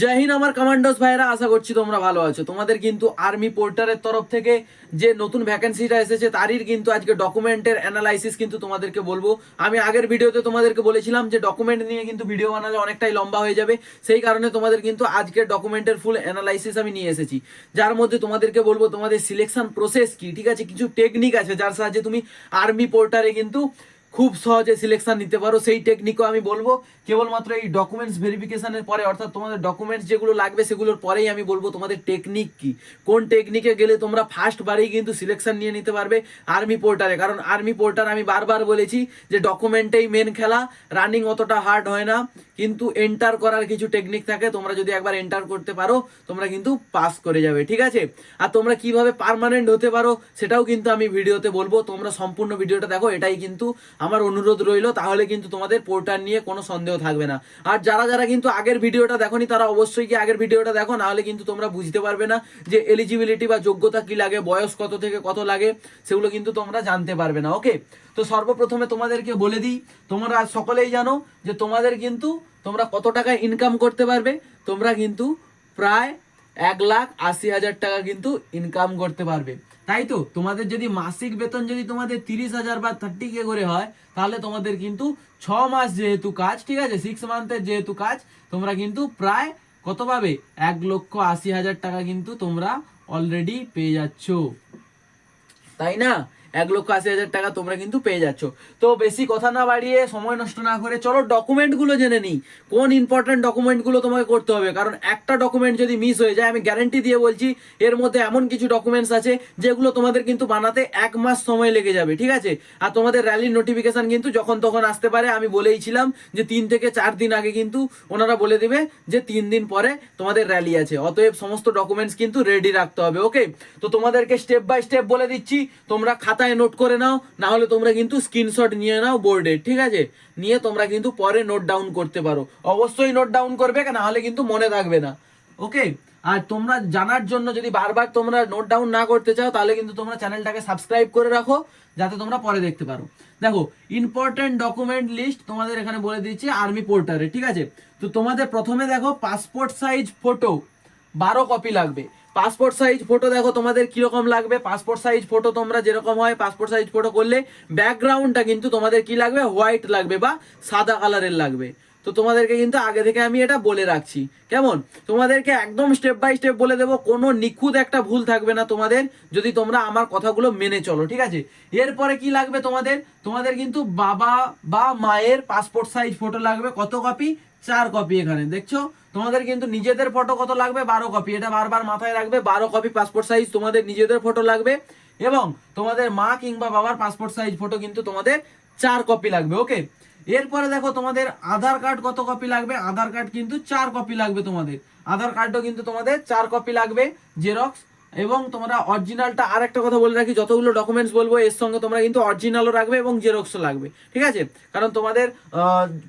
জয় হিন্দ আমার কমান্ডোস ভাইরা আশা করছি তোমরা ভালো আছো। তোমাদের কিন্তু আর্মি পোর্টারের তরফ থেকে যে নতুন ভ্যাকেন্সিটা এসেছে, তারই কিন্তু আজকে ডকুমেন্টের অ্যানালাইসিস কিন্তু তোমাদেরকে বলব। আমি আগের ভিডিওতে তোমাদেরকে বলেছিলাম যে ডকুমেন্ট নিয়ে কিন্তু ভিডিও বানালে অনেকটাই লম্বা হয়ে যাবে। সেই কারণে তোমাদের কিন্তু আজকের ডকুমেন্টের ফুল অ্যানালাইসিস আমি নিয়ে এসেছি। যার মধ্যে তোমাদেরকে বলব, তোমাদের সিলেকশন প্রসেস কি, ঠিক আছে? কিছু টেকনিক আছে যার সাহায্যে তুমি আর্মি পোর্টারে কিন্তু খুব সহজে সিলেকশন নিতে পারো। সেই টেকনিকও আমি বলব। কেবলমাত্র এই ডকুমেন্টস ভেরিফিকেশানের পরে, অর্থাৎ তোমাদের ডকুমেন্টস যেগুলো লাগবে, সেগুলোর পরেই আমি বলব তোমাদের টেকনিক কি। কোন টেকনিকে গেলে তোমরা ফার্স্ট বারেই কিন্তু সিলেকশন নিয়ে নিতে পারবে আর্মি পোর্টারে কারণ আর্মি পোর্টার আমি বারবার বলেছি যে ডকুমেন্টেই মেন খেলা রানিং অতটা হার্ড হয় না। কিন্তু এন্টার করার কিছু টেকনিক থাকে, তোমরা যদি একবার এন্টার করতে পারো, তোমরা কিন্তু পাস করে যাবে, ঠিক আছে? আর তোমরা কীভাবে পার্মানেন্ট হতে পারো, সেটাও কিন্তু আমি ভিডিওতে বলব। তোমরা সম্পূর্ণ ভিডিওটা দেখো, এটাই কিন্তু আমার অনুরোধ রইল, তাহলে কিন্তু তোমাদের পোর্টার নিয়ে কোনো সন্দেহ থাকবে না। আর যারা যারা কিন্তু আগের ভিডিওটা দেখোনি, তারা অবশ্যই কি আগের ভিডিওটা দেখো, নাহলে কিন্তু তোমরা বুঝতে পারবে না যে এলিজিবিলিটি বা যোগ্যতা কি লাগে, বয়স কত থেকে কত লাগে, সেগুলো কিন্তু তোমরা জানতে পারবে না ওকে তো সর্বপ্রথমে তোমাদেরকে বলে দিই, তোমরা সকলেই জানো যে তোমাদের কিন্তু তোমরা কত টাকা ইনকাম করতে পারবে, তোমরা কিন্তু প্রায় এক লাখ আশি হাজার টাকা কিন্তু ইনকাম করতে পারবে। তাই তো? তোমাদের যদি মাসিক বেতন যদি তোমাদের তিরিশ হাজার বা থার্টি কে করে হয়, তাহলে তোমাদের কিন্তু ছ মাস যেহেতু কাজ, ঠিক আছে? সিক্স মান্থের যেহেতু কাজ, তোমরা কিন্তু প্রায় কত পাবে? এক লক্ষ আশি হাজার টাকা কিন্তু তোমরা অলরেডি পেয়ে যাচ্ছ। তাই না? এক লক্ষ আশি হাজার টাকা তোমরা কিন্তু পেয়ে যাচ্ছ। তো বেশি কথা না বাড়িয়ে সময় নষ্ট না করে চলো ডকুমেন্টগুলো জেনে নিই। কোন ইম্পর্টেন্ট ডকুমেন্টগুলো তোমাকে করতে হবে? কারণ একটা ডকুমেন্ট যদি মিস হয়ে যায়, আমি গ্যারেন্টি দিয়ে বলছি, এর মধ্যে এমন কিছু ডকুমেন্টস আছে যেগুলো তোমাদের কিন্তু বানাতে এক মাস সময় লেগে যাবে, ঠিক আছে? আর তোমাদের র্যালির নোটিফিকেশন কিন্তু যখন তখন আসতে পারে, আমি বলেইছিলাম যে তিন থেকে চার দিন আগে কিন্তু ওনারা বলে দেবে যে তিন দিন পরে তোমাদের র্যালি আছে। অতএব সমস্ত ডকুমেন্টস কিন্তু রেডি রাখতে হবে ওকে তো তোমাদেরকে স্টেপ বাই স্টেপ বলে দিচ্ছি, তোমরা খাতায় নোট করে নাও না হলে তোমরা কিন্তু স্ক্রিনশট নিয়ে নাও বোর্ডে ঠিক আছে? নিয়ে তোমরা কিন্তু পরে নোট ডাউন করতে পারো। অবশ্যই নোট ডাউন করবে না হলে কিন্তু মনে থাকবে না। ওকে আর তোমরা জানার জন্য যদি বারবার তোমরা নোট ডাউন না করতে চাও, তাহলে কিন্তু তোমরা চ্যানেলটাকে সাবস্ক্রাইব করে রাখো, যাতে তোমরা পরে দেখতে পারো। দেখো ইম্পর্টেন্ট ডকুমেন্ট লিস্ট তোমাদের এখানে বলে দিচ্ছি আর্মি পোর্টারে ঠিক আছে? তো তোমাদের প্রথমে দেখো পাসপোর্ট সাইজ ফটো বারো কপি লাগবে। পাসপোর্ট সাইজ ফটো দেখো, তোমাদের কীরকম লাগবে? পাসপোর্ট সাইজ ফটো তোমরা যেরকম হয় পাসপোর্ট সাইজ ফটো করলে ব্যাকগ্রাউন্ডটা কিন্তু তোমাদের কি লাগবে? হোয়াইট লাগবে বা সাদা কালারের লাগবে। তো তোমাদেরকে কিন্তু আগে থেকে আমি এটা বলে রাখছি। কেমন? তোমাদেরকে একদম স্টেপ বাই স্টেপ বলে দেবো, কোনো নিখুঁত একটা ভুল থাকবে না তোমাদের, যদি তোমরা আমার কথাগুলো মেনে চলো, ঠিক আছে? এরপরে কি লাগবে তোমাদের? তোমাদের কিন্তু বাবা বা মায়ের পাসপোর্ট সাইজ ফটো লাগবে, কত কপি চার কপি এখানে, দেখছ? তোমাদের কিন্তু নিজেদের ফটো কত লাগবে? বারো কপি এটা বারবার মাথায় রাখবে, বারো কপি পাসপোর্ট সাইজ তোমাদের নিজেদের ফটো লাগবে এবং তোমাদের মা কিংবা বাবার পাসপোর্ট সাইজ ফটো কিন্তু তোমাদের চার কপি লাগবে ওকে এরপরে দেখো তোমাদের আধার কার্ড কত কপি লাগবে? আধার কার্ড কিন্তু চার কপি লাগবে তোমাদের। আধার কার্ডও কিন্তু তোমাদের চার কপি লাগবে জেরক্স এবং তোমরা অরিজিনালটা আর একটা কথা বলে রাখি, যতগুলো ডকুমেন্টস বলব, এর সঙ্গে তোমরা কিন্তু অরিজিনালও রাখবে এবং জেরক্সও লাগবে, ঠিক আছে? কারণ তোমাদের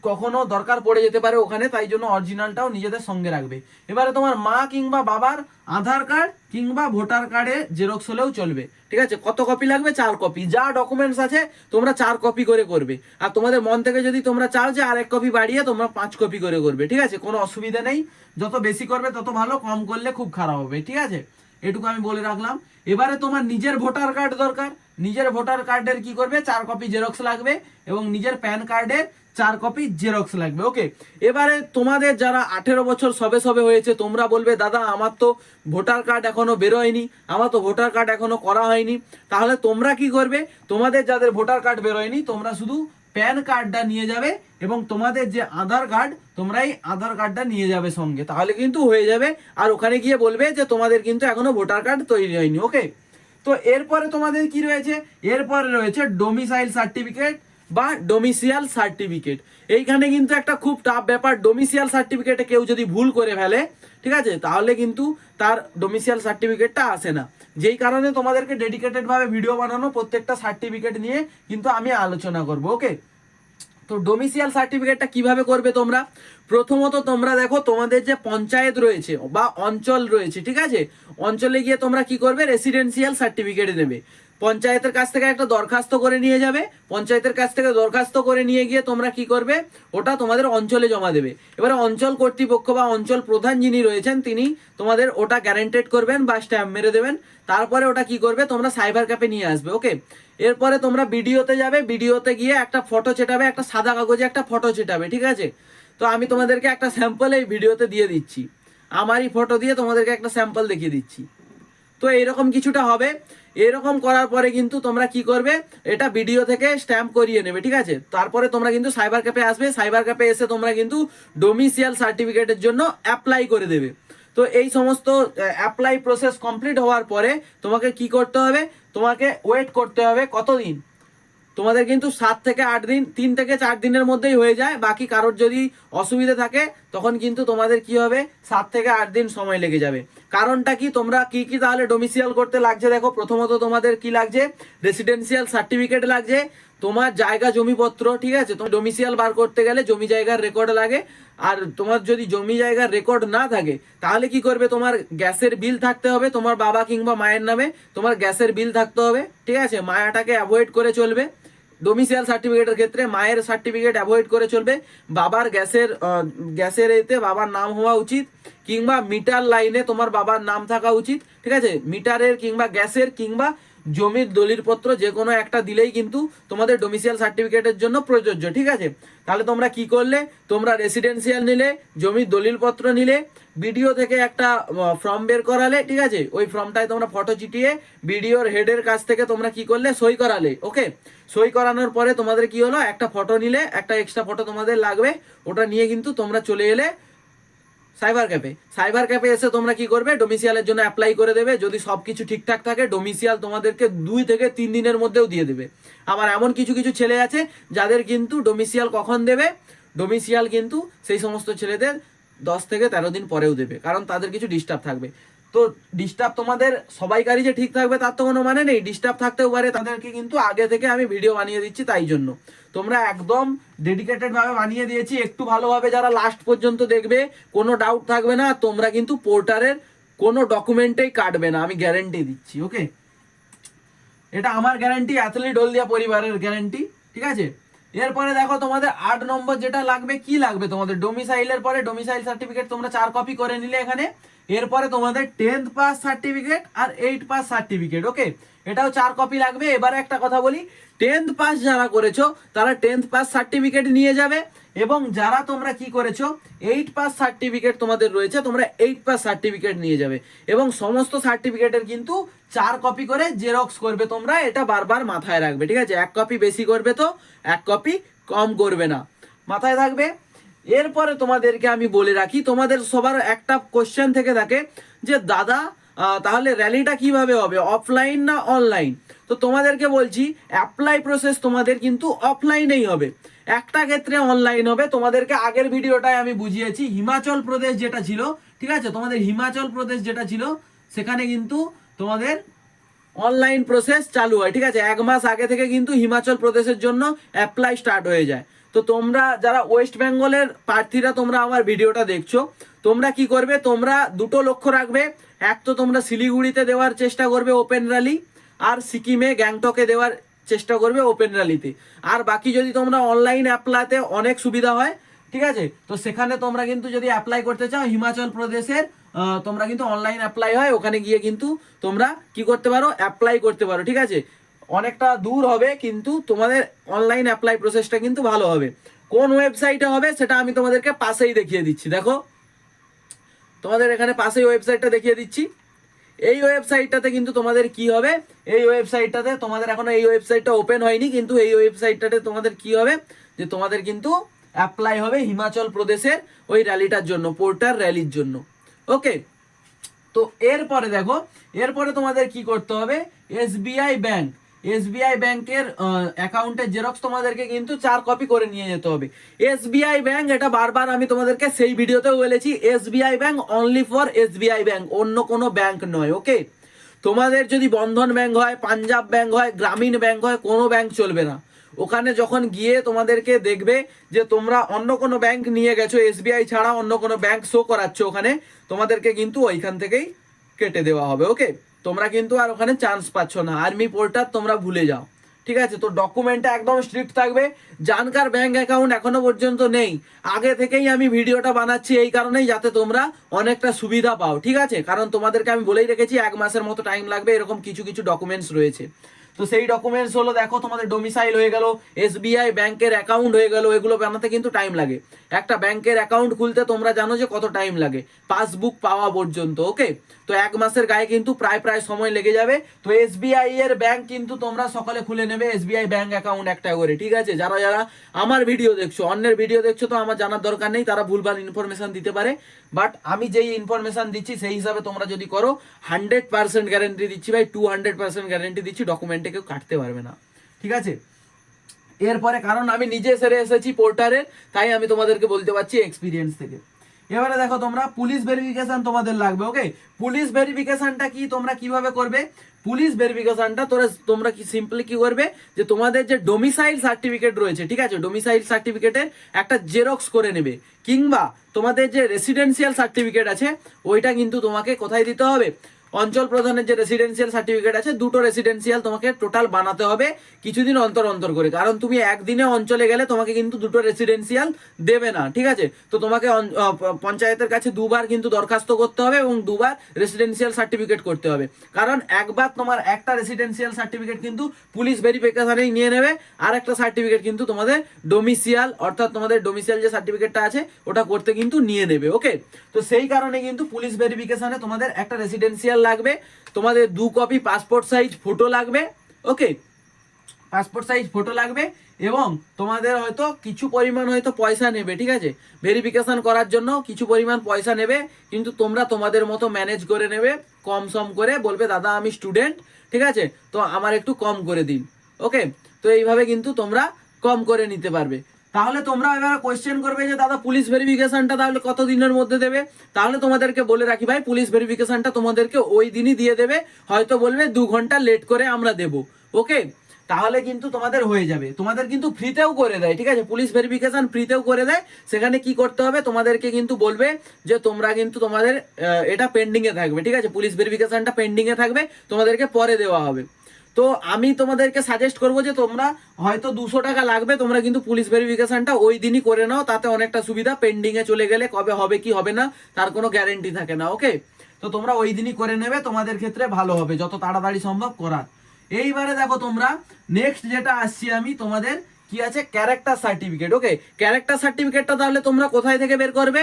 কখনো দরকার পড়ে যেতে পারে ওখানে, তাই জন্য অরিজিনালটাও নিজেদের সঙ্গে রাখবে। এবারে তোমার মা কিংবা বাবার আধার কার্ড কিংবা ভোটার কার্ডে জেরক্স হলেও চলবে, ঠিক আছে? কত কপি লাগবে? চার কপি যা ডকুমেন্টস আছে, তোমরা চার কপি করে করবে। আর তোমাদের মন থেকে যদি তোমরা চাও যে আরেক কপি বাড়িয়ে তোমরা পাঁচ কপি করে করবে, ঠিক আছে? কোনো অসুবিধা নেই। যত বেশি করবে, তত ভালো, কম করলে খুব খারাপ হবে, ঠিক আছে? এটুকু আমি বলে রাখলাম। এবারে তোমার নিজের ভোটার কার্ড দরকার। নিজের ভোটার কার্ডের কি করবে? চার কপি জেরক্স লাগবে এবং নিজের প্যান কার্ডের চার কপি জেরক্স লাগবে। ওকে এবারে তোমাদের যারা আঠেরো বছর সবে সবে হয়েছে, তোমরা বলবে, দাদা, আমার তো ভোটার কার্ড এখনও বেরোয়নি। আমার তো ভোটার কার্ড এখনও করা হয়নি। তাহলে তোমরা কি করবে? তোমাদের যাদের ভোটার কার্ড বেরোয়নি, তোমরা শুধু প্যান কার্ডটা নিয়ে যাবে এবং তোমাদের যে আধার কার্ড তোমরা এই আধার কার্ডটা নিয়ে যাবে সঙ্গে। তাহলে কিন্তু হয়ে যাবে। আর ওখানে গিয়ে বলবে যে তোমাদের কিন্তু এখনও ভোটার কার্ড তৈরি হয়নি ওকে তো এরপরে তোমাদের কি রয়েছে? এরপরে রয়েছে ডোমিসাইল সার্টিফিকেট বা ডোমিসিয়াল সার্টিফিকেট এইখানে কিন্তু একটা খুব টাফ ব্যাপার ডোমিসিয়াল সার্টিফিকেটে কেউ যদি ভুল করে ফেলে, ঠিক আছে? তাহলে কিন্তু তার ডোমিসিয়াল সার্টিফিকেটটা আসে না। যেই কারণে তোমাদেরকে ডেডিকেটেড ভাবে ভিডিও বানানো, প্রত্যেকটা সার্টিফিকেট নিয়ে কিন্তু আমি আলোচনা করব ওকে তো ডোমিসিয়াল সার্টিফিকেটটা কীভাবে করবে তোমরা? প্রথমত তোমরা দেখো, তোমাদের যে পঞ্চায়েত রয়েছে বা অঞ্চল রয়েছে, ঠিক আছে? অঞ্চলে গিয়ে তোমরা কি করবে? রেসিডেন্সিয়াল সার্টিফিকেট নেবে পঞ্চায়েতের কাছ থেকে একটা দরখাস্ত করে নিয়ে যাবে। পঞ্চায়েতের কাছ থেকে দরখাস্ত করে নিয়ে গিয়ে তোমরা কি করবে? ওটা তোমাদের অঞ্চলে জমা দেবে। এবারে অঞ্চল কর্তৃপক্ষ বা অঞ্চল প্রধান যিনি রয়েছেন, তিনি তোমাদের ওটা গ্যারেন্টেড করবেন বা স্ট্যাম্প মেরে দেবেন। তারপরে ওটা কি করবে? তোমরা সাইবার ক্যাফে নিয়ে আসবে ওকে এরপরে তোমরা ভিডিওতে যাবে ভিডিওতে গিয়ে একটা ফটো চেটাবে একটা সাদা কাগজে একটা ফটো চেটাবে ঠিক আছে? তো আমি তোমাদেরকে একটা স্যাম্পল এই ভিডিওতে দিয়ে দিচ্ছি। আমারই ফটো দিয়ে তোমাদেরকে একটা স্যাম্পল দেখিয়ে দিচ্ছি। তো এরকম কিছুটা হবে। এরকম করার পরে কিন্তু তোমরা কি করবে, এটা ভিডিও থেকে স্ট্যাম্প করিয়ে নেবে, ঠিক আছে? তারপরে তোমরা কিন্তু সাইবার ক্যাফে আসবে সাইবার ক্যাফে এসে তোমরা কিন্তু ডোমিসিয়াল সার্টিফিকেটের জন্য অ্যাপ্লাই করে দেবে। তো এই সমস্ত অ্যাপ্লাই প্রসেস কমপ্লিট হওয়ার পরে তোমাকে কি করতে হবে? তোমাকে ওয়েট করতে হবে কতদিন? তোমাদের কিন্তু সাত থেকে আট দিন, তিন থেকে চার দিনের মধ্যেই হয়ে যায়। বাকি কারোর যদি অসুবিধা থাকে, তখন কিন্তু তোমাদের কি হবে? সাত থেকে আট দিন সময় লেগে যাবে। কারণটা কি? তোমরা কি কি তাহলে ডোমিসিয়াল করতে লাগছে? দেখো, প্রথমত তোমাদের কি লাগছে? রেসিডেন্সিয়াল সার্টিফিকেট লাগছে। তোমার জায়গা, জমিপত্র, ঠিক আছে? তোমার ডোমিসিয়াল বার করতে গেলে জমি জায়গার রেকর্ড লাগে। আর তোমার যদি জমি জায়গার রেকর্ড না থাকে, তাহলে কি করবে? তোমার গ্যাসের বিল থাকতে হবে। তোমার বাবা কিংবা মায়ের নামে তোমার গ্যাসের বিল থাকতে হবে। ঠিক আছে? মায়াটাকে অ্যাভয়েড করে চলবে। ডোমিসিয়াল সার্টিফিকেটের ক্ষেত্রে মায়ের সার্টিফিকেট অ্যাভয়েড করে চলবে। বাবার গ্যাসের গ্যাসের এতে বাবার নাম হওয়া উচিত, কিংবা মিটার লাইনে তোমার বাবার নাম থাকা উচিত, ঠিক আছে? মিটারের কিংবা গ্যাসের কিংবা জমির দলিলপত্র যে কোনো একটা দিলেই কিন্তু তোমাদের ডোমিসিয়াল সার্টিফিকেটের জন্য প্রযোজ্য, ঠিক আছে? তাহলে তোমরা কি করলে? তোমরা রেসিডেন্সিয়াল নিলে, জমির দলিলপত্র নিলে বিডিও থেকে একটা ফর্ম বের করালে, ঠিক আছে? ওই ফর্মটায় তোমরা ফটো চিটিয়ে বিডিওর হেডের কাছ থেকে তোমরা কি করলে? সই করালে ওকে সই করানোর পরে তোমাদের কি হলো? একটা ফটো নিলে, একটা এক্সট্রা ফটো তোমাদের লাগবে। ওটা নিয়ে কিন্তু তোমরা চলে এলে সাইবার ক্যাফে সাইবার ক্যাফে এসে তোমরা কি করবে? ডোমিসিয়ালের জন্য অ্যাপ্লাই করে দেবে। যদি সব কিছু ঠিকঠাক থাকে ডোমিসিয়াল তোমাদেরকে দুই থেকে তিন দিনের মধ্যেও দিয়ে দেবে। আবার এমন কিছু কিছু ছেলে আছে, যাদের কিন্তু ডোমিসিয়াল কখন দেবে? ডোমিসিয়াল কিন্তু সেই সমস্ত ছেলেদের দশ থেকে তেরো দিন পরেও দেবে, কারণ তাদের কিছু ডিস্টার্ব থাকবে। তো ডিস্টার্ব তোমাদের সবাইকারই যে ঠিক থাকবে তার তো কোনো মানে নেই ডিস্টার্ব থাকতেও পারে তাদেরকে কিন্তু আগে থেকে আমি ভিডিও বানিয়ে দিচ্ছি তাই জন্য। তোমরা একদম ডেডিকেটেড ভাবে বানিয়ে দিয়েছি, একটু ভালোভাবে যারা লাস্ট পর্যন্ত দেখবে, কোনো ডাউট থাকবে না, তোমরা কিন্তু পোর্টারের কোনো ডকুমেন্টেই কাটবে না, আমি গ্যারেন্টি দিচ্ছি ওকে এটা আমার গ্যারেন্টি অ্যাথলিট হলদিয়া পরিবারের গ্যারেন্টি ঠিক আছে? এরপরে দেখো তোমাদের আট নম্বর যেটা লাগবে, কি লাগবে তোমাদের? ডোমিসাইলের পরে ডোমিসাইল সার্টিফিকেট তোমরা চার কপি করে নিলে এখানে। এরপরে তোমাদের টেন্থ পাস সার্টিফিকেট আর এইট পাস সার্টিফিকেট ওকে এটাও চার কপি লাগবে। এবারে একটা কথা বলি টেন্থ পাস যারা করেছ, তারা টেন্থ পাস সার্টিফিকেট নিয়ে যাবে এবং যারা তোমরা কি করেছ এইট পাস সার্টিফিকেট তোমাদের রয়েছে, তোমরা এইট পাস সার্টিফিকেট নিয়ে যাবে এবং সমস্ত সার্টিফিকেটের কিন্তু চার কপি করে জেরক্স করবে তোমরা, এটা বারবার মাথায় রাখবে, ঠিক আছে? এক কপি বেশি করবে তো, এক কপি কম করবে না। মাথায় থাকবে? এরপরে তোমাদেরকে আমি বলে রাখি, তোমাদের সবার একটা কোশ্চেন থেকে থাকে যে, দাদা তাহলে র্যালিটা কীভাবে হবে? অফলাইন না অনলাইন তো তোমাদেরকে বলছি অ্যাপ্লাই প্রসেস তোমাদের কিন্তু অফলাইনেই হবে। একটা ক্ষেত্রে অনলাইন হবে। তোমাদেরকে আগের ভিডিওটায় আমি বুঝিয়েছি, হিমাচল প্রদেশ যেটা ছিল, ঠিক আছে? তোমাদের হিমাচল প্রদেশ যেটা ছিল, সেখানে কিন্তু তোমাদের অনলাইন প্রসেস চালু হয়, ঠিক আছে? এক মাস আগে থেকে কিন্তু হিমাচল প্রদেশের জন্য অ্যাপ্লাই স্টার্ট হয়ে যায়। তো তোমরা যারা ওয়েস্ট বেঙ্গলের প্রার্থীরা, তোমরা আমার ভিডিওটা দেখছ। তোমরা কি করবে? তোমরা দুটো লক্ষ্য রাখবে। এক তো তোমরা শিলিগুড়িতে দেওয়ার চেষ্টা করবে ওপেন র্যালি আর সিকিমে গ্যাংটকে দেওয়ার চেষ্টা করবে ওপেন র্যালিতে আর বাকি যদি তোমরা অনলাইন অ্যাপ্লাইতে অনেক সুবিধা হয়, ঠিক আছে? তো সেখানে তোমরা কিন্তু যদি অ্যাপ্লাই করতে চাও, হিমাচল প্রদেশের তোমরা কিন্তু অনলাইন অ্যাপ্লাই হয়, ওখানে গিয়ে কিন্তু তোমরা কি করতে পারো অ্যাপ্লাই করতে পারো, ঠিক আছে? অনেকটা দূর হবে, কিন্তু তোমাদের অনলাইন অ্যাপ্লাই প্রসেসটা কিন্তু ভালো হবে। কোন ওয়েবসাইটে হবে, সেটা আমি তোমাদেরকে পাশেই দেখিয়ে দিচ্ছি, দেখো? তোমাদের এখানে পাশেই ওয়েবসাইটটা দেখিয়ে দিচ্ছি। এই ওয়েবসাইটটাতে কিন্তু তোমাদের কি হবে? এই ওয়েবসাইটটাতে তোমাদের এখনও এই ওয়েবসাইটটা ওপেন হয়নি, কিন্তু এই ওয়েবসাইটটাতে তোমাদের কি হবে? যে তোমাদের কিন্তু অ্যাপ্লাই হবে হিমাচল প্রদেশের ওই র্যালিটার জন্য, পোর্টার র্যালির জন্য। ওকে তো এরপরে দেখো, এরপরে তোমাদের কি করতে হবে? এসবিআই ব্যাংক এসবিআই ব্যাংকের অ্যাকাউন্টের জেরক্স তোমাদেরকে কিন্তু চার কপি করে নিয়ে যেতে হবে। এসবিআই ব্যাংক, এটা বারবার আমি তোমাদেরকে সেই ভিডিওতেও বলেছি, SBI bank only for SBI bank, অন্য কোনো ব্যাংক নয় ওকে তোমাদের যদি বন্ধন ব্যাংক হয়, পাঞ্জাব ব্যাংক হয়, গ্রামীণ ব্যাংক হয়, কোনো ব্যাংক চলবে না। ওখানে যখন গিয়ে তোমাদেরকে দেখবে যে তোমরা অন্য কোনো ব্যাংক নিয়ে গেছো, এসবিআই ছাড়া অন্য কোনো ব্যাংক শো করাচ্ছ ওখানে, তোমাদেরকে কিন্তু ওইখান থেকেই কেটে দেওয়া হবে ওকে তোমরা কিন্তু আর ওখানে চান্স পাচ্ছ না। আর্মি পোর্টার তোমরা ভুলে যাও। ঠিক আছে? তো ডকুমেন্টটা একদম স্ট্রিক্ট থাকবে। জানকার ব্যাংক অ্যাকাউন্ট এখনও পর্যন্ত নেই। আগে থেকেই আমি ভিডিওটা বানাচ্ছি এই কারণেই যাতে তোমরা অনেকটা সুবিধা পাও। ঠিক আছে? কারণ তোমাদেরকে আমি বলেই রেখেছি, এক মাসের মতো টাইম লাগবে। এরকম কিছু কিছু ডকুমেন্টস রয়েছে। তো সেই ডকুমেন্টস হলো, দেখো, তোমাদের ডোমিসাইল হয়ে গেল এসবিআই ব্যাংকের অ্যাকাউন্ট হয়ে গেল। এগুলো বানাতে কিন্তু টাইম লাগে। একটা ব্যাংকের অ্যাকাউন্ট খুলতে তোমরা জানো যে কত টাইম লাগে। পাসবুক পাওয়া পর্যন্ত ওকে তো এক মাসের গায়ে কিন্তু প্রায় প্রায় সময় লেগে যাবে। তো এসবিআই এর ব্যাংক কিন্তু তোমরা সকালে খুলে নেবে এসবিআই ব্যাংক অ্যাকাউন্ট একটা করে, ঠিক আছে? যারা যারা আমার ভিডিও দেখছ, অন্যের ভিডিও দেখছ, তো আমার জানার দরকার নেই, তারা ভুলভাল ইনফরমেশন দিতে পারে। বাট আমি যেই ইনফরমেশন দিচ্ছি, সেই হিসাবে তোমরা যদি করো হান্ড্রেড পার্সেন্ট গ্যারেন্টি দিচ্ছি ভাই টু হান্ড্রেড পার্সেন্ট গ্যারেন্টি দিচ্ছি ডকুমেন্টে কেউ কাটতে পারবে না। ঠিক আছে? এরপরে কারণ আমি নিজে সেরে এসেছি পোর্টারের তাই আমি তোমাদেরকে বলতে পারছি এক্সপিরিয়েন্স থেকে। এবারে দেখো তোমরা পুলিশ ভেরিফিকেশন তোমাদের লাগবে ওকে পুলিশ ভেরিফিকেশনটা কি তোমরা কীভাবে করবে? পুলিশ ভেরিফিকেশনটা তোরা তোমরা কি সিম্পলি কি করবে? যে তোমাদের যে ডোমিসাইল সার্টিফিকেট রয়েছে, ঠিক আছে? ডোমিসাইল সার্টিফিকেটের একটা জেরক্স করে নেবে, কিংবা তোমাদের যে রেসিডেন্সিয়াল সার্টিফিকেট আছে, ওইটা কিন্তু তোমাকে কোথায় দিতে হবে? অঞ্চল প্রধানের যে রেসিডেন্সিয়াল সার্টিফিকেট আছে, দুটো রেসিডেন্সিয়াল তোমাকে টোটাল বানাতে হবে, কিছুদিন অন্তর অন্তর করে। কারণ তুমি একদিনে অঞ্চলে গেলে তোমাকে কিন্তু দুটো রেসিডেন্সিয়াল দেবে না, ঠিক আছে? তো তোমাকে পঞ্চায়েতের কাছে দুবার কিন্তু দরখাস্ত করতে হবে এবং দুবার রেসিডেন্সিয়াল সার্টিফিকেট করতে হবে। কারণ একবার তোমার একটা রেসিডেন্সিয়াল সার্টিফিকেট কিন্তু পুলিশ ভেরিফিকেশনেই নিয়ে নেবে, আর একটা সার্টিফিকেট কিন্তু তোমাদের ডোমিসিয়াল অর্থাৎ তোমাদের ডোমিসিয়াল যে সার্টিফিকেটটা আছে, ওটা করতে কিন্তু নিয়ে নেবে ওকে তো সেই কারণে কিন্তু পুলিশ ভেরিফিকেশনে তোমাদের একটা রেসিডেন্সিয়াল লাগবে, তোমাদের দু কপি পাসপোর্ট সাইজ ফটো লাগবে ওকে পাসপোর্ট সাইজ ফটো লাগবে এবং তোমাদের হয়তো কিছু পরিমাণ হয়তো পয়সা নেবে, ঠিক আছে? ভেরিফিকেশন করার জন্য কিছু পরিমাণ পয়সা নেবে, কিন্তু তোমরা তোমাদের মতো ম্যানেজ করে নেবে, কম সম করে বলবে, দাদা, আমি স্টুডেন্ট ঠিক আছে? তো আমার একটু কম করে দিন। ওকে তো এইভাবে কিন্তু তোমরা কম করে নিতে পারবে। তাহলে তোমরা এবার কোয়েশ্চেন করবে যে, দাদা পুলিশ ভেরিফিকেশনটা তাহলে কত দিনের মধ্যে দেবে? তাহলে তোমাদেরকে বলে রাখি ভাই পুলিশ ভেরিফিকেশনটা তোমাদেরকে ওই দিনই দিয়ে দেবে। হয়তো বলবে, দু ঘণ্টা লেট করে আমরা দেব। ওকে? তাহলে কিন্তু তোমাদের হয়ে যাবে। তোমাদের কিন্তু ফ্রিতেও করে দেয়, ঠিক আছে? পুলিশ ভেরিফিকেশন ফ্রিতেও করে দেয়। সেখানে কি করতে হবে? তোমাদেরকে কিন্তু বলবে যে, তোমরা কিন্তু তোমাদের এটা পেন্ডিংয়ে থাকবে। ঠিক আছে? পুলিশ ভেরিফিকেশনটা পেন্ডিংয়ে থাকবে। তোমাদেরকে পরে দেওয়া হবে। তো আমি তোমাদেরকে সাজেস্ট করব যে তোমরা হয়তো দুশো টাকা লাগবে, তোমরা কিন্তু পুলিশ ভেরিফিকেশনটা ওই দিনই করে নাও, তাতে অনেকটা সুবিধা পেন্ডিং এ চলে গেলে কবে হবে, কি হবে না, তার কোনো গ্যারেন্টি থাকে না ওকে তো তোমরা ওই দিনই করে নেবে, তোমাদের ক্ষেত্রে ভালো হবে, যত তাড়াতাড়ি সম্ভব করার। এইবারে দেখো তোমরা নেক্সট যেটা আসছি আমি, তোমাদের কি আছে ক্যারেক্টার সার্টিফিকেট ওকে ক্যারেক্টার সার্টিফিকেটটা তাহলে তোমরা কোথায় থেকে বের করবে?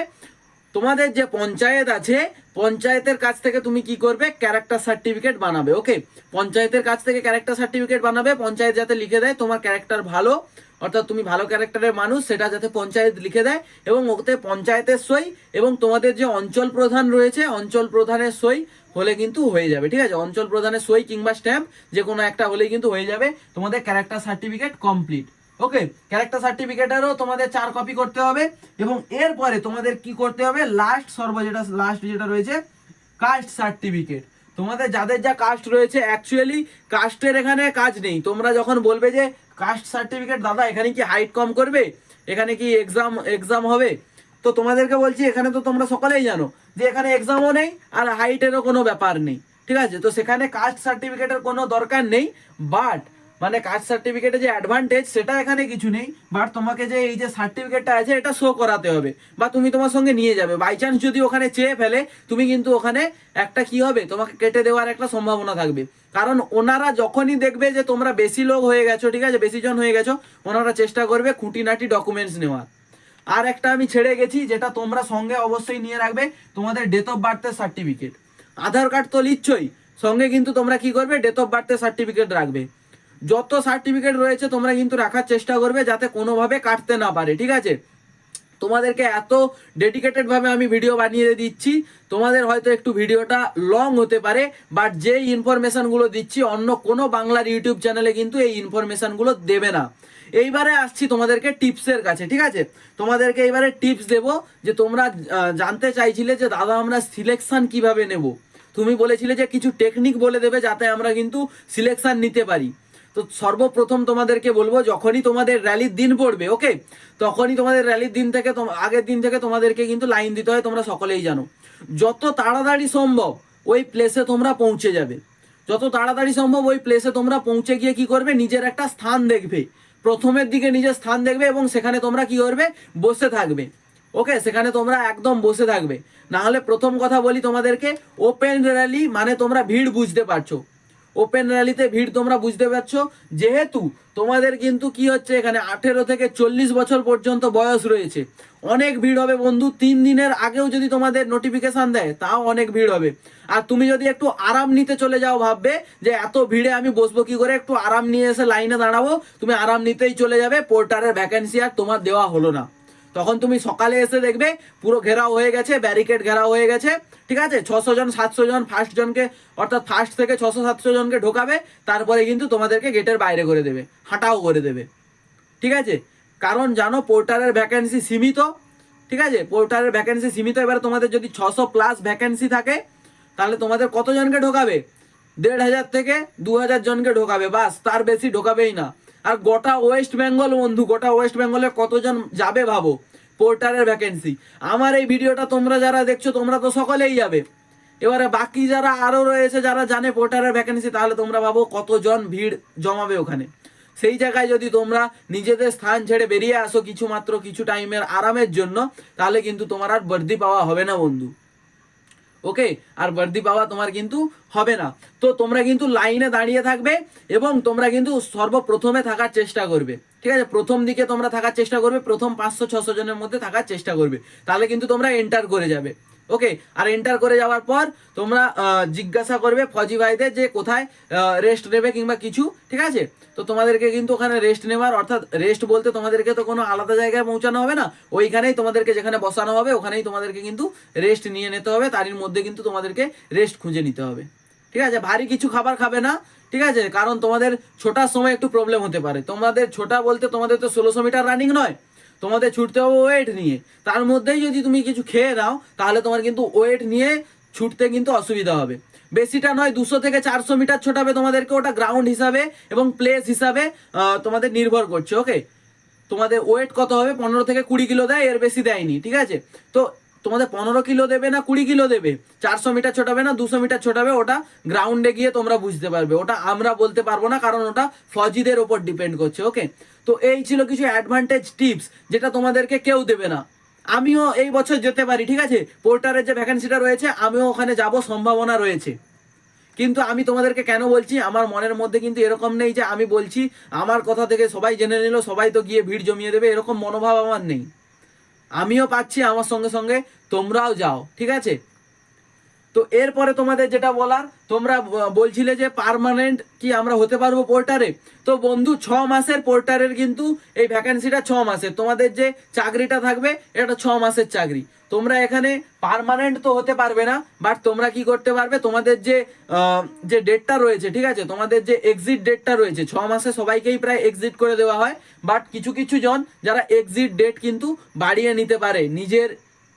তোমাদের যে পঞ্চায়েত আছে, পঞ্চায়েতের কাছ থেকে তুমি কি করবে? ক্যারেক্টার সার্টিফিকেট বানাবে ওকে পঞ্চায়েতের কাছ থেকে ক্যারেক্টার সার্টিফিকেট বানাবে, পঞ্চায়েত যাতে লিখে দেয় তোমার ক্যারেক্টার ভালো, অর্থাৎ তুমি ভালো ক্যারেক্টারের মানুষ, সেটা যাতে পঞ্চায়েত লিখে দেয়, এবং ওতে পঞ্চায়েতের সই, এবং তোমাদের যে অঞ্চল প্রধান রয়েছে, অঞ্চল প্রধানের সই হলে কিন্তু হয়ে যাবে, ঠিক আছে? অঞ্চল প্রধানের সই কিংবা স্ট্যাম্প যে কোনো একটা হলেই কিন্তু হয়ে যাবে, তোমাদের character certificate complete okay character সার্টিফিকেটেরও তোমাদের চার কপি করতে হবে এবং এরপরে তোমাদের কি করতে হবে? লাস্ট সর্ব যেটা লাস্ট যেটা রয়েছে কাস্ট সার্টিফিকেট তোমাদের যাদের যা কাস্ট রয়েছে অ্যাকচুয়ালি কাস্টের এখানে কাজ নেই। তোমরা যখন বলবে যে কাস্ট সার্টিফিকেট দাদা, এখানে কি হাইট কম করবে? এখানে কি এক্সাম এক্সাম হবে? তো তোমাদেরকে বলছি, এখানে তো তোমরা সকলেই জানো যে এখানে এক্সামও নেই আর হাইটেরও কোনো ব্যাপার নেই। ঠিক আছে? তো সেখানে কাস্ট সার্টিফিকেটের কোনো দরকার নেই। বাট মানে কাস্ট সার্টিফিকেটে যে অ্যাডভান্টেজ সেটা এখানে কিছু নেই। বাট তোমাকে যে এই যে সার্টিফিকেটটা আছে, এটা শো করাতে হবে। বা তুমি তোমার সঙ্গে নিয়ে যাবে। বাই চান্স যদি ওখানে চেয়ে ফেলে, তুমি কিন্তু ওখানে একটা কি হবে? তোমাকে কেটে দেওয়ার একটা সম্ভাবনা থাকবে। কারণ ওনারা যখনই দেখবে যে তোমরা বেশি লোক হয়ে গেছো, ঠিক আছে, বেশি জন হয়ে গেছো, ওনারা চেষ্টা করবে খুঁটিনাটি ডকুমেন্টস নেওয়ার। আর একটা আমি ছেড়ে গেছি, যেটা তোমরা সঙ্গে অবশ্যই নিয়ে রাখবে, তোমাদের ডেট অফ বার্থের সার্টিফিকেট আধার কার্ড তো লিখছই সঙ্গে কিন্তু তোমরা কি করবে? ডেট অফ বার্থের সার্টিফিকেট রাখবে। যত সার্টিফিকেট রয়েছে, তোমরা কিন্তু রাখার চেষ্টা করবে যাতে কোনোভাবে কাটতে না পারে, ঠিক আছে? তোমাদেরকে এত ডেডিকেটেড ভাবে আমি ভিডিও বানিয়ে দিচ্ছি, তোমাদের হয়তো একটু ভিডিওটা লং হতে পারে বাট যেই ইনফরমেশনগুলো দিচ্ছি, অন্য কোনো বাংলার ইউটিউব চ্যানেলে কিন্তু এই ইনফরমেশনগুলো দেবে না। এইবারে আসছি তোমাদেরকে টিপসের কাছে, ঠিক আছে? তোমাদেরকে এইবারে টিপস দেব যে তোমরা জানতে চাইছিলে যে, দাদা, আমরা সিলেকশন কীভাবে নেব? তুমি বলেছিলে যে, কিছু টেকনিক বলে দেবে যাতে আমরা কিন্তু সিলেকশন নিতে পারি। তো সর্বপ্রথম তোমাদেরকে বলব, যখনই তোমাদের র্যালির দিন পড়বে ওকে তখনই তোমাদের র্যালির দিন থেকে আগের দিন থেকে তোমাদেরকে কিন্তু লাইন দিতে হয়, তোমরা সকলেই জানো। যত তাড়াতাড়ি সম্ভব ওই প্লেসে তোমরা পৌঁছে যাবে। যত তাড়াতাড়ি সম্ভব ওই প্লেসে তোমরা পৌঁছে গিয়ে কি করবে? নিজের একটা স্থান দেখবে। প্রথমের দিকে নিজের স্থান দেখবে এবং সেখানে তোমরা কি করবে? বসে থাকবে। ওকে সেখানে তোমরা একদম বসে থাকবে। না হলে প্রথম কথা বলি তোমাদেরকে ওপেন র্যালি মানে তোমরা ভিড় বুঝতে পারছ। ওপেন র্যালিতে ভিড় তোমরা বুঝতে পারছ। যেহেতু তোমাদের কিন্তু কি হচ্ছে, এখানে আঠেরো থেকে চল্লিশ বছর পর্যন্ত বয়স রয়েছে। অনেক ভিড় হবে বন্ধু, তিন দিনের আগেও যদি তোমাদের নোটিফিকেশন দেয়, তাও অনেক ভিড় হবে। আর তুমি যদি একটু আরাম নিতে চলে যাও ভাববে, যে এত ভিড়ে আমি বসবো কি করে, একটু আরাম নিয়ে এসে লাইনে দাঁড়াবো, তুমি আরাম নিতেই চলে যাবে পোর্টারের ভ্যাকেন্সি আর তোমার দেওয়া হলো না। তখন তুমি সকালে এসে দেখবে পুরো ঘেরাও হয়ে গেছে ব্যারিকেড ঘেরাও হয়ে গেছে, ঠিক আছে? ছশো জন, সাতশো জন ফার্স্ট জনকে, অর্থাৎ ফার্স্ট থেকে ছশো, সাতশো জনকে ঢোকাবে, তারপরে কিন্তু তোমাদেরকে গেটের বাইরে করে দেবে, হাঁটাও করে দেবে, ঠিক আছে? কারণ জানো পোর্টারের ভ্যাকেন্সি সীমিত, ঠিক আছে? পোর্টারের ভ্যাকেন্সি সীমিত, এবার তোমাদের যদি ছশো প্লাস ভ্যাকেন্সি থাকে, তাহলে তোমাদের কতজনকে ঢোকাবে? দেড় হাজার থেকে দু হাজার জনকে ঢোকাবে, বাস, তার বেশি ঢোকাবেই না। আর গোটা ওয়েস্ট বেঙ্গল বন্ধু, গোটা ওয়েস্ট বেঙ্গলে কতজন যাবে ভাবো? পোর্টারের ভ্যাকেন্সি আমার এই ভিডিওটা তোমরা যারা দেখছ, তোমরা তো সকলেই যাবে। এবারে বাকি যারা আরও রয়েছে, যারা জানে পোর্টারের ভ্যাকেন্সি তাহলে তোমরা ভাবো কতজন ভিড় জমাবে ওখানে। সেই জায়গায় যদি তোমরা নিজেদের স্থান ছেড়ে বেরিয়ে আসো কিছু মাত্র কিছু টাইমের আরামের জন্য, তাহলে কিন্তু তোমার আর বর্দি পাওয়া হবে না, বন্ধু। ওকে? আর বর্দি পাওয়া তোমার কিন্তু হবে না। তো তোমরা কিন্তু লাইনে দাঁড়িয়ে থাকবে এবং তোমরা কিন্তু সর্বপ্রথমে থাকার চেষ্টা করবে। ঠিক আছে? প্রথম দিকে তোমরা থাকার চেষ্টা করবে, প্রথম পাঁচশো, ছশো জনের মধ্যে থাকার চেষ্টা করবে। তাহলে কিন্তু তোমরা এন্টার করে যাবে। ওকে আর এন্টার করে যাওয়ার পর তোমরা জিজ্ঞাসা করবে ফজি ভাইদের যে কোথায় রেস্ট নেবে কিংবা কিছু, ঠিক আছে? তো তোমাদেরকে কিন্তু ওখানে রেস্ট নেওয়ার, অর্থাৎ রেস্ট বলতে তোমাদেরকে তো কোনো আলাদা জায়গায় পৌঁছানো হবে না, ওইখানেই তোমাদেরকে যেখানে বসানো হবে, ওখানেই তোমাদেরকে কিন্তু রেস্ট নিয়ে নিতে হবে, তারই মধ্যে কিন্তু তোমাদেরকে রেস্ট খুঁজে নিতে হবে। ঠিক আছে? ভারী কিছু খাবার খাবে না, ঠিক আছে? কারণ তোমাদের ছোটার সময় একটু প্রবলেম হতে পারে। তোমাদের ছোটা বলতে তোমাদের তো ষোলোশো মিটার রানিং নয়। তোমাদের ছুটতে হবে ওয়েট নিয়ে। তার মধ্যেই যদি তুমি কিছু খেয়ে দাও তাহলে তোমার কিন্তু ওয়েট নিয়ে ছুটতে কিন্তু অসুবিধা হবে। বেশিটা নয়, দুশো থেকে চারশো মিটার ছোটাবে তোমাদেরকে ওটা গ্রাউন্ড হিসাবে এবং প্লেস হিসাবে তোমাদের নির্ভর করছে ওকে তোমাদের ওয়েট কত হবে? পনেরো থেকে কুড়ি কিলো দেয়, এর বেশি দেয়নি, ঠিক আছে? তো তোমাদের পনেরো কিলো দেবে না কুড়ি কিলো দেবে? চারশো মিটার ছোটাবে না, দুশো মিটার ছোটাবে, ওটা গ্রাউন্ডে গিয়ে তোমরা বুঝতে পারবে। ওটা আমরা বলতে পারব না, কারণ ওটা ফজিদের ওপর ডিপেন্ড করছে ওকে তো এই ছিল কিছু অ্যাডভান্টেজ টিপস যেটা তোমাদেরকে কেউ দেবে না। আমিও এই বছর যেতে পারি, ঠিক আছে? পোর্টারের যে ভ্যাকেন্সিটা রয়েছে, আমিও ওখানে যাব, সম্ভাবনা রয়েছে। কিন্তু আমি তোমাদেরকে কেন বলছি, আমার মনের মধ্যে কিন্তু এরকম নেই যে আমি বলছি, আমার কথা থেকে সবাই জেনে নিল, সবাই তো গিয়ে ভিড় জমিয়ে দেবে, এরকম মনোভাব আমার নেই। আমিও পাচ্ছি আমার সঙ্গে সঙ্গে তোমরাও যাও ঠিক আছে? তো এরপরে তোমাদের যেটা বলার, তোমরা বলছিলে যে পার্মানেন্ট কি আমরা হতে পারব পোর্টারে? তো বন্ধু, ছ মাসের পোর্টারের কিন্তু এই ভ্যাকেন্সিটা ছ মাসের। তোমাদের যে চাকরিটা থাকবে, এটা ছ মাসের চাকরি। তোমরা এখানে পারমানেন্ট তো হতে পারবে না বাট তোমরা কি করতে পারবে? তোমাদের যে যে ডেটটা রয়েছে, ঠিক আছে? তোমাদের যে এক্সিট ডেটটা রয়েছে, ছ মাসে সবাইকেই প্রায় এক্সিট করে দেওয়া হয় বাট কিছু কিছু জন যারা এক্সিট ডেট কিন্তু বাড়িয়ে নিতে পারে নিজের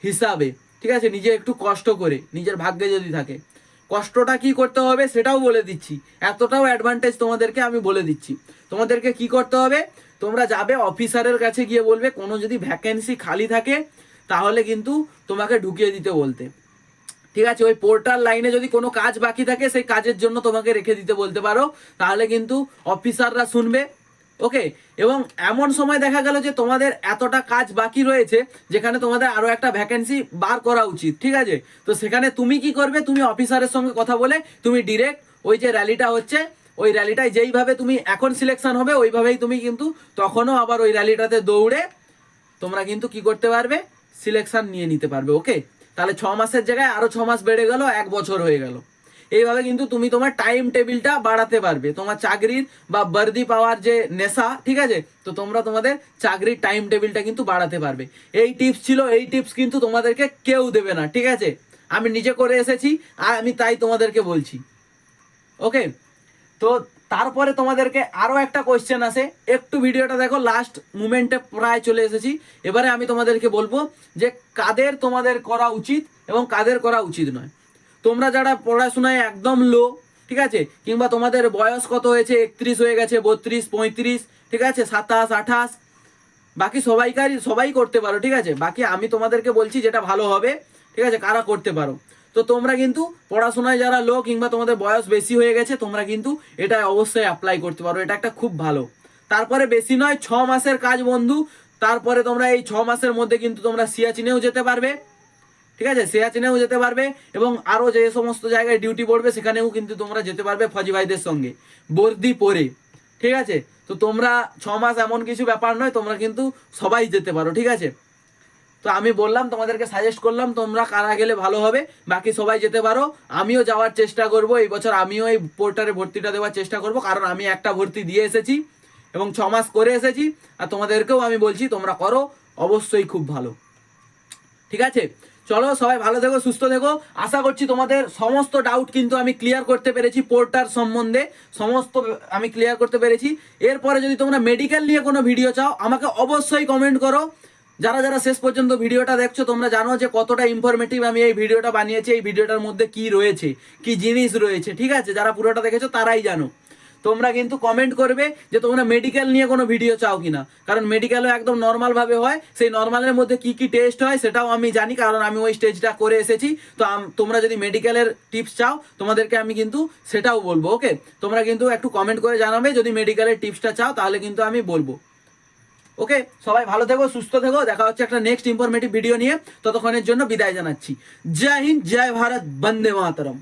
হিসাবে। ঠিক আছে? নিজে একটু কষ্ট করে, নিজের ভাগ্যে যদি থাকে। কষ্টটা কি করতে হবে সেটাও বলে দিচ্ছি। এতটাও অ্যাডভান্টেজ তোমাদেরকে আমি বলে দিচ্ছি। তোমাদেরকে কি করতে হবে? তোমরা যাবে অফিসারের কাছে গিয়ে বলবে, কোনো যদি ভ্যাকেন্সি খালি থাকে, তাহলে কিন্তু তোমাকে ঢুকিয়ে দিতে বলতে। ঠিক আছে? ওই পোর্টাল লাইনে যদি কোনো কাজ বাকি থাকে, সেই কাজের জন্য তোমাকে রেখে দিতে বলতে পারো। তাহলে কিন্তু অফিসাররা শুনবে। ওকে এবং এমন সময় দেখা গেল যে তোমাদের এতটা কাজ বাকি রয়েছে, যেখানে তোমাদের আরও একটা ভ্যাকেন্সি বার করা উচিত, ঠিক আছে? তো সেখানে তুমি কি করবে? তুমি অফিসারের সঙ্গে কথা বলে, তুমি ডিরেক্ট ওই যে র্যালিটা হচ্ছে, ওই র্যালিটায় যেইভাবে তুমি এখন সিলেকশন হবে, ওইভাবেই তুমি কিন্তু তখনও আবার ওই র্যালিটাতে দৌড়ে তোমরা কিন্তু কি করতে পারবে? সিলেকশন নিয়ে নিতে পারবে ওকে তাহলে ছ মাসের জায়গায় আরও ছ মাস বেড়ে গেল, এক বছর হয়ে গেল। এইভাবে কিন্তু তুমি তোমার টাইম টেবিলটা বাড়াতে পারবে। তোমার চাকরির বা বর্দি পাওয়ার যে নেশা, ঠিক আছে? তো তোমরা তোমাদের চাকরির টাইম টেবিলটা কিন্তু বাড়াতে পারবে। এই টিপস ছিল, এই টিপস কিন্তু তোমাদেরকে কেউ দেবে না, ঠিক আছে? আমি নিজে করে এসেছি আর আমি তাই তোমাদেরকে বলছি। ওকে তো তারপরে তোমাদেরকে আরও একটা কোয়েশ্চেন আছে একটু ভিডিওটা দেখো লাস্ট মুমেন্টে প্রায় চলে এসেছি। এবারে আমি তোমাদেরকে বলব যে, কাদের তোমাদের করা উচিত এবং কাদের করা উচিত নয়। তোমরা যারা পড়াশোনায় একদম লো ঠিক আছে? কিংবা তোমাদের বয়স কত হয়েছে? একত্রিশ হয়ে গেছে, বত্রিশ, পঁয়ত্রিশ, ঠিক আছে? সাতাশ, আঠাশ। বাকি সবাইকারই, সবাই করতে পারো, ঠিক আছে? বাকি আমি তোমাদেরকে বলছি যেটা ভালো হবে, ঠিক আছে? কারা করতে পারো? তো তোমরা কিন্তু পড়াশোনায় যারা লো কিংবা তোমাদের বয়স বেশি হয়ে গেছে, তোমরা কিন্তু এটা অবশ্যই অ্যাপ্লাই করতে পারো। এটা একটা খুব ভালো। তারপরে বেশি নয়, ছ মাসের কাজ বন্ধু। তারপরে তোমরা এই ছ মাসের মধ্যে কিন্তু তোমরা সিয়াচিনেও যেতে পারবে। ঠিক আছে? সিয়াচিনেও যেতে পারবে এবং আরও যে সমস্ত জায়গায় ডিউটি পড়বে সেখানেও কিন্তু তোমরা যেতে পারবে ফজি ভাইদের সঙ্গে। বর্দি পরে। ঠিক আছে? তো তোমরা ছ মাস এমন কিছু ব্যাপার নয়, তোমরা কিন্তু সবাই যেতে পারো, ঠিক আছে? তো আমি বললাম, তোমাদেরকে সাজেস্ট করলাম, তোমরা কারা গেলে ভালো হবে, বাকি সবাই যেতে পারো। আমিও যাওয়ার চেষ্টা করব, এই বছর আমিও এই পোর্টারে ভর্তিটা দেওয়ার চেষ্টা করব, কারণ আমি একটা ভর্তি দিয়ে এসেছি এবং ছ মাস করে এসেছি। আর তোমাদেরকেও আমি বলছি, তোমরা করো, অবশ্যই খুব ভালো। ঠিক আছে? চলো, সবাই ভালো থেকো, সুস্থ থেকো। আশা করছি তোমাদের সমস্ত ডাউট কিন্তু আমি ক্লিয়ার করতে পেরেছি পোর্টার সম্বন্ধে। সমস্ত আমি ক্লিয়ার করতে পেরেছি। এরপরে যদি তোমরা মেডিকেল নিয়ে কোনো ভিডিও চাও, আমাকে অবশ্যই কমেন্ট করো। যারা যারা শেষ পর্যন্ত ভিডিওটা দেখছ, তোমরা জানো যে কতটা ইনফরমেটিভ আমি এই ভিডিওটা বানিয়েছি, এই ভিডিওটার মধ্যে কি রয়েছে, কি জিনিস রয়েছে, ঠিক আছে? যারা পুরোটা দেখেছ, তারাই জানো। তোমরা কিন্তু কমেন্ট করবে যে তোমরা মেডিকেল নিয়ে কোনো ভিডিও চাও কিনা। কারণ মেডিকেলও একদম নর্মাল ভাবে হয়। সেই নর্মালের মধ্যে কি কি টেস্ট হয় সেটাও আমি জানি, কারণ আমি ওই স্টেজটা করে এসেছি। তো তোমরা যদি মেডিকেলের টিপস চাও, তোমাদেরকে আমি কিন্তু সেটাও বলব ওকে তোমরা কিন্তু একটু কমেন্ট করে জানাবে, যদি মেডিকেলের টিপসটা চাও, তাহলে কিন্তু আমি বলব। ওকে সবাই ভালো থেকো, সুস্থ থেকো। দেখা হচ্ছে একটা নেক্সট ইনফরমেটিভ ভিডিও নিয়ে। ততক্ষণের জন্য বিদায় জানাচ্ছি। জয় হিন্দ, জয় ভারত, বন্দে মাতরম।